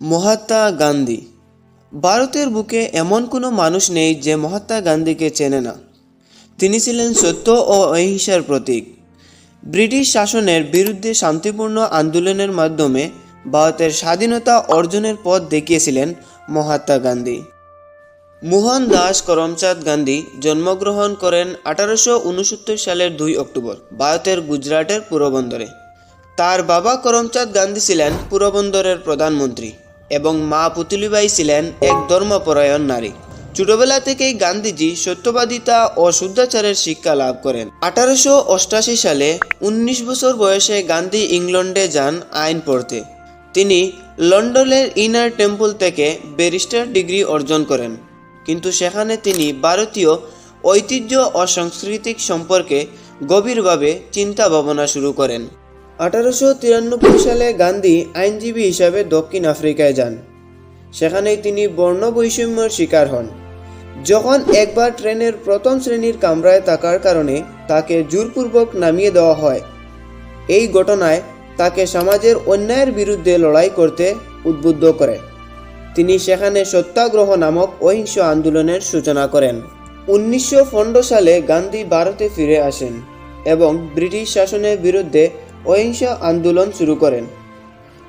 মহাত্মা গান্ধী। ভারতের বুকে এমন কোনো মানুষ নেই যে মহাত্মা গান্ধীকে চেনে না। তিনি ছিলেন সত্য ও অহিংসার প্রতীক। ব্রিটিশ শাসনের বিরুদ্ধে শান্তিপূর্ণ আন্দোলনের মাধ্যমে ভারতের স্বাধীনতা অর্জনের পথ দেখিয়েছিলেন মহাত্মা গান্ধী। মোহন দাস করমচাঁদ গান্ধী জন্মগ্রহণ করেন আঠারোশো উনসত্তর সালের দুই অক্টোবর, ভারতের গুজরাটের পুরবন্দরে। তার বাবা করমচাঁদ গান্ধী ছিলেন পুরবন্দরের প্রধানমন্ত্রী। এবং মা পুতুলিবাই ছিলেন এক ধর্মপরায়ণ নারী। ছোটবেলা থেকেই গান্ধীজি সত্যবাদিতা ও শুদ্ধাচারের শিক্ষা লাভ করেন। আঠারোশো অষ্টাশি সালে উনিশ বছর বয়সে গান্ধী ইংল্যান্ডে যান আইন পড়তে। তিনি লন্ডনের ইনার টেম্পল থেকে ব্যারিস্টার ডিগ্রি অর্জন করেন। কিন্তু সেখানে তিনি ভারতীয় ঐতিহ্য ও সাংস্কৃতিক সম্পর্কে গভীরভাবে চিন্তা ভাবনা শুরু করেন। আঠারোশো তিরানব্বই সালে গান্ধী আইনজীবী হিসাবে দক্ষিণ আফ্রিকায় যান। সেখানেই তিনি বর্ণ বৈষম্যের শিকার হন। যখন একবার ট্রেনের প্রথম শ্রেণির কামরায় থাকার কারণে তাকে জোরপূর্বক নামিয়ে দেওয়া হয়, এই ঘটনায় তাকে সমাজের অন্যায়ের বিরুদ্ধে লড়াই করতে উদ্বুদ্ধ করে। তিনি সেখানে সত্যাগ্রহ নামক অহিংস আন্দোলনের সূচনা করেন। উনিশশো পনেরো সালে গান্ধী ভারতে ফিরে আসেন এবং ব্রিটিশ শাসনের বিরুদ্ধে অহিংস আন্দোলন শুরু করেন।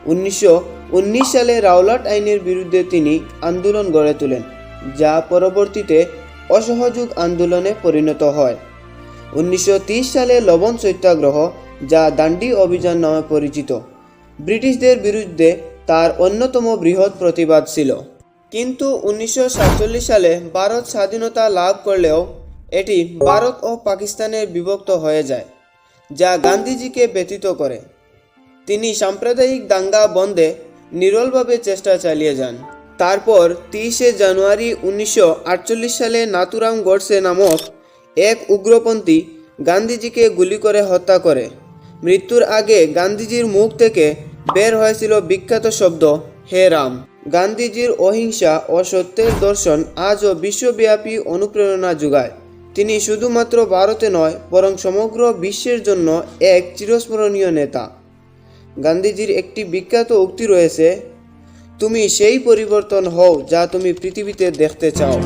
উনিশশো উনিশ সালে রাওলাট আইনের বিরুদ্ধে তিনি আন্দোলন গড়ে তোলেন, যা পরবর্তীতে অসহযোগ আন্দোলনে পরিণত হয়। উনিশশো ত্রিশ সালে লবণ সত্যাগ্রহ, যা দান্ডি অভিযান নামে পরিচিত, ব্রিটিশদের বিরুদ্ধে তার অন্যতম বৃহৎ প্রতিবাদ ছিল। কিন্তু উনিশশো সাতচল্লিশ সালে ভারত স্বাধীনতা লাভ করলেও এটি ভারত ও পাকিস্তানের বিভক্ত হয়ে যায়। যা গান্ধীজিকে ব্যতীত করে। তিনি সাম্প্রদায়িক দাঙ্গা বন্ধে নিরলভাবে চেষ্টা চালিয়ে যান। তারপর তিরিশে জানুয়ারি উনিশশো আটচল্লিশ সালে নাতুরাম গোডসে নামক এক উগ্রপন্থী গান্ধীজিকে গুলি করে হত্যা করে। মৃত্যুর আগে গান্ধীজির মুখ থেকে বের হয়েছিল বিখ্যাত শব্দ, হে রাম। গান্ধীজির অহিংসা ও সত্যের দর্শন আজও বিশ্বব্যাপী অনুপ্রেরণা যোগায়। তিনি শুধুমাত্র ভারতে নয়, বরং সমগ্র বিশ্বের জন্য এক চিরস্মরণীয় নেতা। গান্ধীজির একটি বিখ্যাত উক্তি রয়েছে, তুমি সেই পরিবর্তন হও যা তুমি পৃথিবীতে দেখতে চাও।